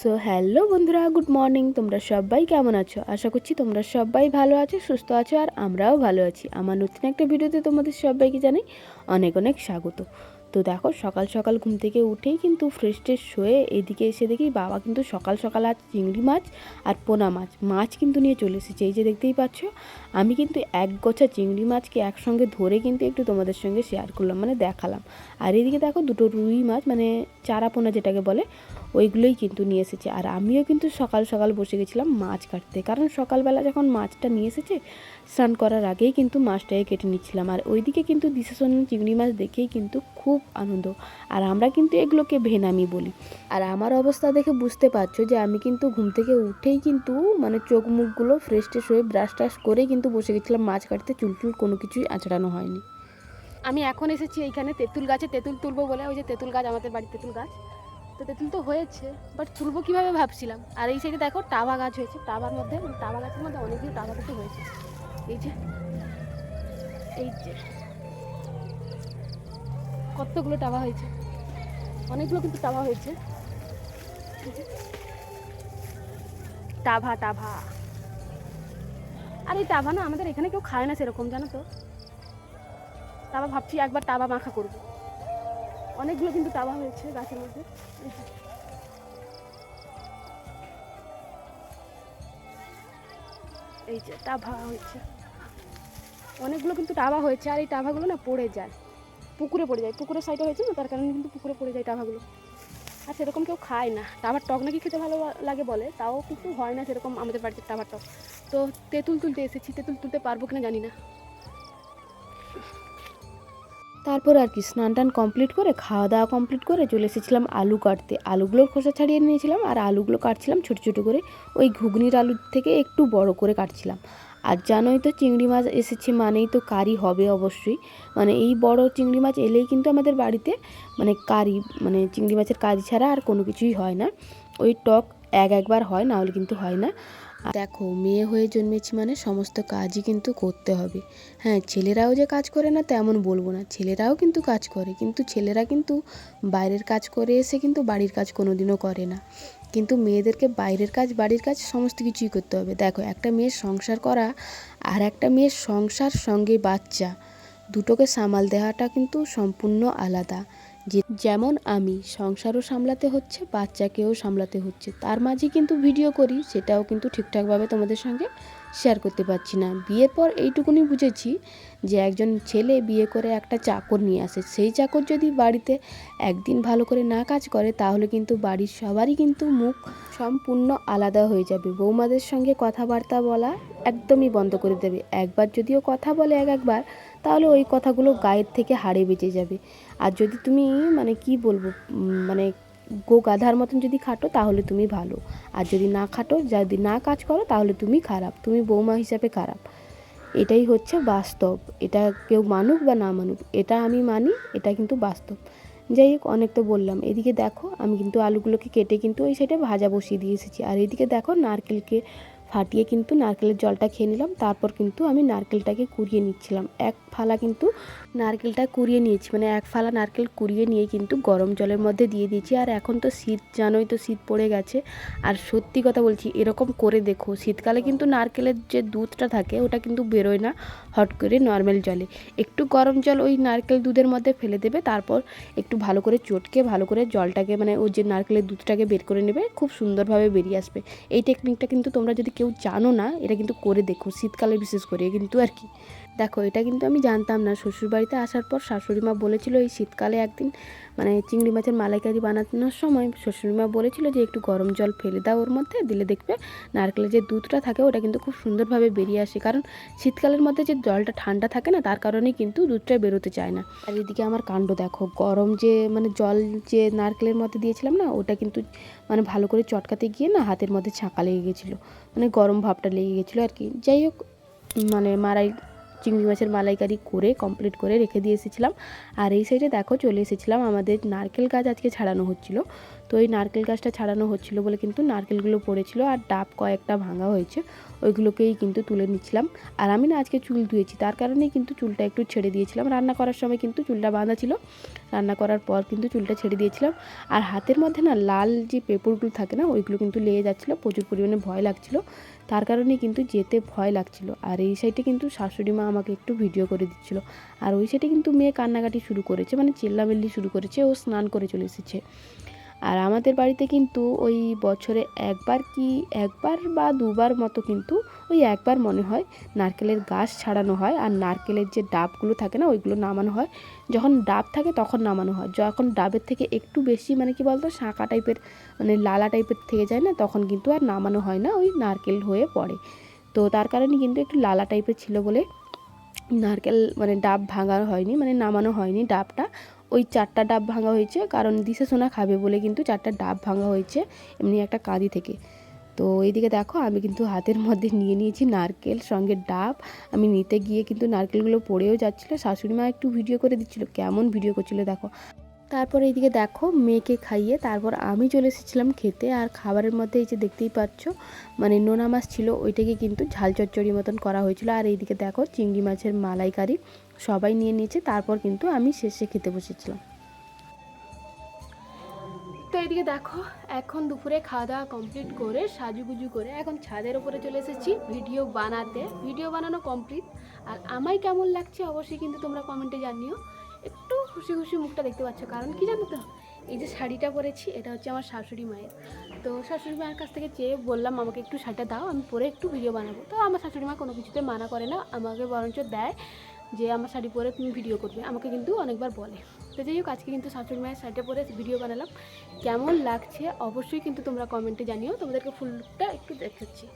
So hello বন্ধুরা good morning তোমরা সবাই কেমন আছো? আশা করছি তোমরা সবাই ভালো আছো, সুস্থ আছো, আর আমরাও ভালো আছি। আমার নতুন একটা ভিডিওতে তোমাদের সবাইকে জানাই অনেক অনেক স্বাগত। তো দেখো, সকাল সকাল ঘুম থেকে উঠেই কিন্তু ফ্রেশ ট্রেশ হয়ে এদিকে এসে দেখি বাবা কিন্তু সকাল সকাল আজ চিংড়ি মাছ আর পোনা মাছ মাছ কিন্তু নিয়ে চলে এসেছে। এই যে দেখতেই পাচ্ছ, আমি কিন্তু এক গোছা চিংড়ি মাছকে একসঙ্গে ধরে কিন্তু একটু তোমাদের সঙ্গে শেয়ার করলাম মানে দেখালাম। আর এদিকে দেখো দুটো রুই মাছ মানে চারা পোনা যেটাকে বলে ওইগুলোই কিন্তু নিয়ে এসেছে। আর আমিও কিন্তু সকাল সকাল বসে গেছিলাম মাছ কাটতে। কারণ সকালবেলা যখন মাছটা নিয়ে এসেছে, স্নান করার আগেই কিন্তু মাছটাকে কেটে নিচ্ছিলাম। আর ওইদিকে কিন্তু দিশাসন চিংড়ি মাছ দেখেই কিন্তু খুব আনন্দ। আর আমরা কিন্তু এগুলোকে ভেনামি বলি। আর আমার অবস্থা দেখে বুঝতে পারছ যে আমি কিন্তু ঘুম থেকে উঠেই কিন্তু মানে চোখ মুখগুলো ফ্রেশ ট্রেশ হয়ে ব্রাশ ট্রাশ করেই কিন্তু বসে গেছিলাম মাছ কাটতে। চুল টুল কোনো কিছুই আঁচড়ানো হয়নি। আমি এখন এসেছি এইখানে তেঁতুল গাছে। তেঁতুল তুলবো বলে, ওই যে তেঁতুল গাছ, আমাদের বাড়ির তেঁতুল গাছ। তো তেঁতুল তো হয়েছে বাট তুলবো কীভাবে ভাবছিলাম। আর এই সাইডে দেখো টাবা গাছ হয়েছে, টাবার মধ্যে মানে টাবা গাছের মধ্যে অনেকগুলো টাবা কিন্তু হয়েছে। এই যে এই যে, কতগুলো টাবা হয়েছে। অনেকগুলো কিন্তু টাবা হয়েছে। টাভা টাভা। আর এই টাভা না আমাদের এখানে কেউ খায় না সেরকম, জানো তো? তাবা ভাবছি একবার টাবা মাখা করব। অনেকগুলো কিন্তু টাবা হয়েছে গাছের মধ্যে। এই যে। টাভা হয়েছে। অনেকগুলো কিন্তু টাবা হয়েছে, আর এই টাভাগুলো না পড়ে যায়। পুকুরে পড়ে যায়। পুকুরের সাইডে হয়েছে না, তার কারণে কিন্তু পুকুরে পড়ে যায় টাভাগুলো আর সেরকম কেউ খায় না। টাভার টক নাকি খেতে ভালো লাগে বলে, তাও কিন্তু হয় না সেরকম আমাদের বাড়িতে টাভার টক। তো তেঁতুল তুলতে এসেছি, তেঁতুল তুলতে পারব কিনা জানি না। তারপর আর কি স্নান টান কমপ্লিট করে, খাওয়া দাওয়া কমপ্লিট করে চলে এসেছিলাম আলু কাটতে। আলুগুলোর খোসা ছাড়িয়ে নিয়েছিলাম আর আলুগুলো কাটছিলাম ছোটো ছোটো করে। ওই ঘুগনির আলুর থেকে একটু বড় করে কাটছিলাম। আর জানোই তো চিংড়ি মাছ এসেছে মানেই তো কারি হবে অবশ্যই। মানে এই বড় চিংড়ি মাছ এলেই কিন্তু আমাদের বাড়িতে মানে কারি মানে চিংড়ি মাছের কারি ছাড়া আর কোনো কিছুই হয় না। ওই টক এক একবার হয়, না হলে কিন্তু হয় না। আর দেখো, মেয়ে হয়ে জন্মেছি মানে সমস্ত কাজই কিন্তু করতে হবে। হ্যাঁ ছেলেরাও যে কাজ করে না, তেমন বলব না। ছেলেরাও কিন্তু কাজ করে, কিন্তু ছেলেরা কিন্তু বাইরের কাজ করে এসে কিন্তু বাড়ির কাজ কোনোদিনও করে না। কিন্তু মেয়েদেরকে বাইরের কাজ, বাড়ির কাজ সমস্ত কিছুই করতে হবে। দেখো, একটা মেয়ের সংসার করা আর একটা মেয়ের সংসার সঙ্গে বাচ্চা, দুটোকে সামাল দেওয়াটা কিন্তু সম্পূর্ণ আলাদা। যেমন আমি, সংসারও সামলাতে হচ্ছে, বাচ্চাকেও সামলাতে হচ্ছে। তার মাঝে কিন্তু ভিডিও করি, সেটাও কিন্তু ঠিকঠাকভাবে তোমাদের সঙ্গে শেয়ার করতে পারছি না। বিয়ের পর এইটুকুনি বুঝেছি যে একজন ছেলে বিয়ে করে একটা চাকর নিয়ে আসে। সেই চাকর যদি বাড়িতে একদিন ভালো করে না কাজ করে, তাহলে কিন্তু বাড়ির সবারই কিন্তু মুখ সম্পূর্ণ আলাদা হয়ে যাবে। বৌমাদের সঙ্গে কথাবার্তা বলা একদমই বন্ধ করে দেবে। একবার যদিও কথা বলে এক একবার তাহলে ওই কথাগুলো গায়ের থেকে হাড়ে বেঁচে যাবে। আর যদি তুমি মানে কি বলব মানে গো গাধার মতন যদি খাটো তাহলে তুমি ভালো। আর যদি না খাটো, যদি না কাজ করো তাহলে তুমি খারাপ। তুমি বৌমা হিসাবে খারাপ। এটাই হচ্ছে বাস্তব। এটা কেউ মানুক বা না মানুক, এটা আমি মানি, এটা কিন্তু বাস্তব। যাই হোক, অনেক তো বললাম। এদিকে দেখো, আমি কিন্তু আলুগুলোকে কেটে কিন্তু ওই সাইডে ভাজা বসিয়ে দিয়ে এসেছি। আর এদিকে দেখো নারকেলকে ফাটিয়ে কিন্তু নারকেলের জলটা খেয়ে নিলাম। তারপর কিন্তু আমি নারকেলটাকে কুড়িয়ে নিচ্ছিলাম। এক ফালা কিন্তু নারকেলটা কুড়িয়ে নিয়েছি। মানে এক ফালা নারকেল কুড়িয়ে নিয়ে কিন্তু গরম জলের মধ্যে দিয়ে দিয়েছি। আর এখন তো শীত, জানোই তো শীত পড়ে গেছে। আর সত্যি কথা বলছি, এরকম করে দেখো, শীতকালে কিন্তু নারকেলের যে দুধটা থাকে, ওটা কিন্তু বেরোয় না হট করে নর্মাল জলে। একটু গরম জল ওই নারকেল দুধের মধ্যে ফেলে দেবে, তারপর একটু ভালো করে চটকে, ভালো করে জলটাকে মানে ওই যে নারকেলের দুধটাকে বের করে নেবে, খুব সুন্দরভাবে বেরিয়ে আসবে। এই টেকনিকটা কিন্তু তোমরা যদি কেউ জানো না এটা কিন্তু করে দেখো শীতকালে বিশেষ করে কিন্তু আর কি। দেখো, এটা কিন্তু আমি জানতাম না। শ্বশুরবাড়িতে আসার পর শাশুড়ি মা বলেছিল এই শীতকালে একদিন মানে চিংড়ি মাছের মালাইকারি বানানোর সময় শ্বশুরি মা বলেছিল যে একটু গরম জল ফেলে দাও ওর মধ্যে, দিলে দেখবে নারকেলের যে দুধটা থাকে ওটা কিন্তু খুব সুন্দরভাবে বেরিয়ে আসে। কারণ শীতকালের মধ্যে যে জলটা ঠান্ডা থাকে না, তার কারণেই কিন্তু দুধটা বেরোতে চায় না। আর এদিকে আমার কাণ্ড দেখো, গরম যে মানে জল যে নারকেলের মধ্যে দিয়েছিলাম না, ওটা কিন্তু মানে ভালো করে চটকাতে গিয়ে না হাতের মধ্যে ছাঁকা লেগে গেছিল। মানে গরম ভাবটা লেগে গেছিল আর কি। যাই হোক মানে মারাই চিংড়ি মাছের মালাইকারি করে কমপ্লিট করে রেখে দিয়ে এসেছিলাম। আর এই সাইডে দেখো চলে এসেছিলাম, আমাদের নারকেল গাছ আজকে ছাড়ানো হচ্ছিল। তো এই নারকেল গাছটা ছাড়ানো হচ্ছিল বলে কিন্তু নারকেলগুলো পড়েছিল আর ডাব কয়েকটা ভাঙা হয়েছে, ওইগুলোকেই কিন্তু তুলে নিচ্ছিলাম। আর আমি না আজকে চুল ধুয়েছি, তার কারণেই কিন্তু চুলটা একটু ছেড়ে দিয়েছিলাম। রান্না করার সময় কিন্তু চুলটা বাঁধা ছিল, রান্না করার পর কিন্তু চুলটা ছেড়ে দিয়েছিলাম। আর হাতের মধ্যে না লাল যে পেপরগুলো থাকে না, ওইগুলো কিন্তু লেগে যাচ্ছিল, প্রচুর পরিমাণে ভয় লাগছিল। তার কারণেই কিন্তু যেতে ভয় লাগছিল। আর এই সাইডে কিন্তু শাশুড়ি মা আমাকে একটু ভিডিও করে দিচ্ছিল। আর ওই সাইডে কিন্তু মেয়ে কান্নাকাটি শুরু করেছে মানে চিল্লামিল্লি শুরু করেছে, ও স্নান করে চলে এসেছে। আর আমাদের বাড়িতে কিন্তু ওই বছরে একবার কি একবার বা দুবার মতো কিন্তু ওই একবার মনে হয় নারকেলের গাছ ছাড়ানো হয়, আর নারকেলের যে ডাবগুলো থাকে না, ওইগুলো নামানো হয়। যখন ডাব থাকে তখন নামানো হয়। যখন ডাবের থেকে একটু বেশি মানে কি বলতো শাঁকা টাইপের মানে লালা টাইপের থেকে যায় না, তখন কিন্তু আর নামানো হয় না, ওই নারকেল হয়ে পড়ে। তো তার কারণে কিন্তু একটু লালা টাইপের ছিল বলে নারকেল মানে ডাব ভাঙা হয়নি মানে নামানো হয়নি ডাবটা। ওই চারটা ডাব ভাঙা হয়েছে, কারণ দিশে সোনা খাবে বলে কিন্তু চারটা ডাব ভাঙা হয়েছে এমনি একটা কাঁদি থেকে। তো এইদিকে দেখো, আমি কিন্তু হাতের মধ্যে নিয়ে নিয়েছি নারকেল, সঙ্গে ডাব। আমি নিতে গিয়ে কিন্তু নারকেলগুলো পড়েও যাচ্ছিল। শাশুড়ি মা একটু ভিডিও করে দিচ্ছিল, কেমন ভিডিও করছিল দেখো। তারপর এইদিকে দেখো মেয়েকে খাইয়ে তারপর আমি চলে এসেছিলাম খেতে। আর খাবারের মধ্যে এই যে দেখতেই পাচ্ছ মানে নোনা মাছ ছিল, ওইটাকে কিন্তু ঝাল চচ্চড়ি মতন করা হয়েছিল। আর এইদিকে দেখো চিংড়ি মাছের মালাইকারি সবাই নিয়ে নিয়েছে, তারপর কিন্তু আমি শেষে খেতে বসেছিলাম। তো এইদিকে দেখো, এখন দুপুরে খাওয়া দাওয়া কমপ্লিট করে সাজুগুজু করে এখন ছাদের উপরে চলে এসেছি ভিডিও বানাতে। ভিডিও বানানো কমপ্লিট। আর আমায় কেমন লাগছে অবশ্যই কিন্তু তোমরা কমেন্টে জানিও। একটু খুশি খুশি মুখটা দেখতে পাচ্ছ। কারণ কি জানো তো? এই যে শাড়িটা পরেছি, এটা হচ্ছে আমার শাশুড়ি মায়ের। তো শাশুড়ি মায়ের কাছ থেকে চেয়ে বললাম, আমাকে একটু শাড়িটা দাও, আমি পরে একটু ভিডিও বানাবো। তো আমার শাশুড়ি মা কোনো কিছুতে মানা করে না, আমাকে বরঞ্চ দেয় যে, আমার শাড়ি পরে তুমি ভিডিও করবে। আমাকে কিন্তু অনেকবার বলে। তো যাই হোক, আজকে কিন্তু শাশুড়ি মায়ের শাড়িটা পরে ভিডিও বানালাম। কেমন লাগছে অবশ্যই কিন্তু তোমরা কমেন্টে জানিও। তোমাদেরকে ফুলটা একটু দেখাচ্ছি।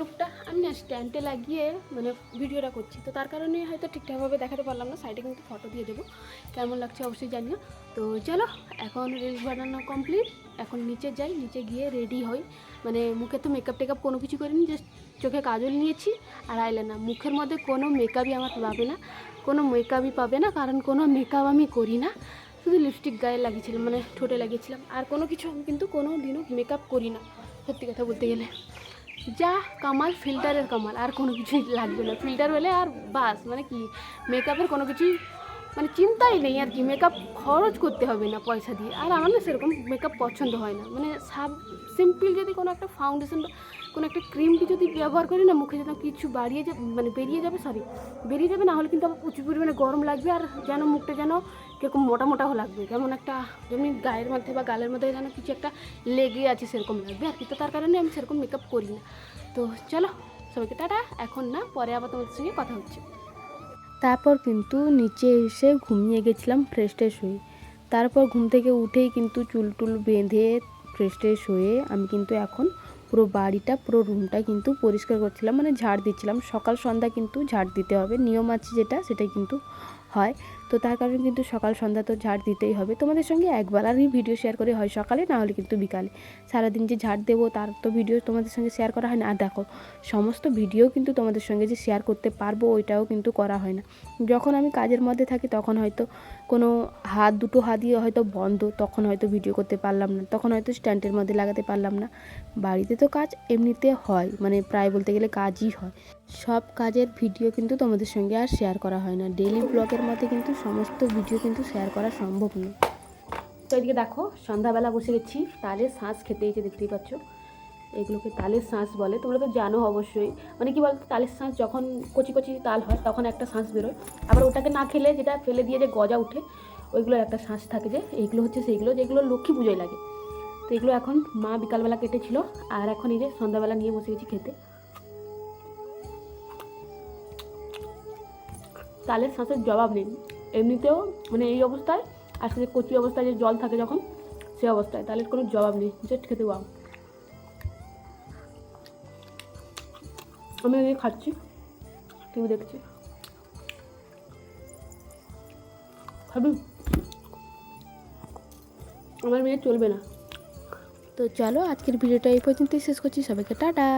লুকটা, আমি না স্ট্যান্ডে লাগিয়ে মানে ভিডিওটা করছি। তো তার কারণে হয়তো ঠিকঠাকভাবে দেখাতে পারলাম না সাইডে কিন্তু ফটো দিয়ে দেবো। কেমন লাগছে অবশ্যই জানিও। তো চলো, এখন রিলস বানানো কমপ্লিট এখন নিচে যাই, নিচে গিয়ে রেডি হই। মানে মুখে তো মেকআপ টেকআপ কোনো কিছু করিনি জাস্ট চোখে কাজল নিয়েছি আর আইলাইনার মুখের মধ্যে কোনো মেকআপই আমার পাবে না, কোনো মেকআপই পাবে না, কারণ কোনো মেকআপ আমি করি না। শুধু লিপস্টিক গায়ে লাগিয়েছিলাম মানে ঠোঁটে লাগিয়েছিলাম। আর কোনো কিছু আমি কিন্তু কোনো দিনও মেকআপ করি না, সত্যি কথা বলতে গেলে। যা কামাল ফিল্টারের কামাল, আর কোনো কিছুই লাগবে না। ফিল্টার হলে আর বাস মানে কি মেকআপের কোনো কিছুই মানে চিন্তাই নেই আর কি। মেকআপ খরচ করতে হবে না পয়সা দিয়ে। আর আমার না সেরকম মেকআপ পছন্দ হয় না। মানে সাব সিম্পল যদি কোনো একটা ফাউন্ডেশন কোনো একটা ক্রিমটি যদি ব্যবহার করি না, মুখে যেন কিছু বাড়িয়ে যাবে মানে বেরিয়ে যাবে সরি বেরিয়ে যাবে, না হলে কিন্তু আবার প্রচুর পরিমাণে গরম লাগবে আর যেন মুখটা যেন কীরকম মোটা মোটাও লাগবে। কেমন একটা যেমনি গায়ের মধ্যে বা গালের মধ্যে যেন কিছু একটা লেগে আছে সেরকম লাগবে আর কিন্তু তার কারণে আমি সেরকম মেকআপ করি না। তো চলো, সবাইকে টাটা, এখন না, পরে আবার তোমাদের সঙ্গে কথা হচ্ছে। তারপর কিন্তু নিচে এসে ঘুমিয়ে গেছিলাম ফ্রেশ ট্রেশ হয়ে। তারপর ঘুম থেকে উঠেই কিন্তু চুল টুল বেঁধে ফ্রেশ ট্রেশ হয়ে আমি কিন্তু এখন পুরো বাড়িটা, পুরো রুমটা কিন্তু পরিষ্কার করছিলাম মানে ঝাড় দিচ্ছিলাম। সকাল সন্ধ্যা কিন্তু ঝাড় দিতে হবে। নিয়ম আছে যেটা, সেটা কিন্তু হয়। তো তার কারণে কিন্তু সকাল সন্ধ্যা তো ঝাড় দিতেই হবে। তোমাদের সঙ্গে একবারই ভিডিও শেয়ার করে হয় সকালে, না হলে কিন্তু বিকালে। সারাদিন যে ঝাড় দেবো, তার তো ভিডিও তোমাদের সঙ্গে শেয়ার করা হয় না। আর দেখো, সমস্ত ভিডিও কিন্তু তোমাদের সঙ্গে যে শেয়ার করতে পারব, ওইটাও কিন্তু করা হয় না। যখন আমি কাজের মধ্যে থাকি, তখন হয়তো কোনো হাত, দুটো হাত দিয়ে হয়তো বন্ধ, তখন হয়তো ভিডিও করতে পারলাম না। তখন হয়তো স্ট্যান্ডের মধ্যে লাগাতে পারলাম না। বাড়িতে তো কাজ এমনিতে হয় মানে প্রায় বলতে গেলে কাজই হয়। সব কাজের ভিডিও কিন্তু তোমাদের সঙ্গে আর শেয়ার করা হয় না। ডেলি ব্লগের মধ্যে কিন্তু সমস্ত ভিডিও কিন্তু শেয়ার করা সম্ভব নয়। তো এদিকে দেখো, সন্ধ্যাবেলা বসে গেছি, তালের শাঁস খেতে এসে দেখতেই পাচ্ছ। এগুলোকে তালের শাঁস বলে, তোমরা তো জানো অবশ্যই। মানে কি বলতো, তালের শাঁস যখন কচি কচি তাল হয়, তখন একটা শাঁস বেরোয়। আবার ওটাকে না খেলে যেটা ফেলে দিয়ে যে গজা উঠে ওইগুলোর একটা শাঁস থাকে যে, এইগুলো হচ্ছে সেইগুলো, যেগুলো লক্ষ্মী পুজোয় লাগে। তো এগুলো এখন মা বিকালবেলা কেটেছিল, আর এখন এই যে সন্ধ্যাবেলা নিয়ে বসে গেছি খেতে। তালের শাঁসের জবাব নেই। এমনিতেও মানে এই অবস্থায়, আর সে কচি অবস্থায় যে জল থাকে যখন, সে অবস্থায়, তাহলে কোনো জবাব নেই। জাস্ট খেতে পাও। আমি এই খাচ্ছি, টিভি দেখছি। খাবি? আমার মেয়ে চলবে না। তো চলো, আজকের ভিডিওটা এই পর্যন্তই। শেষ করছি সবাইকে, টাটা।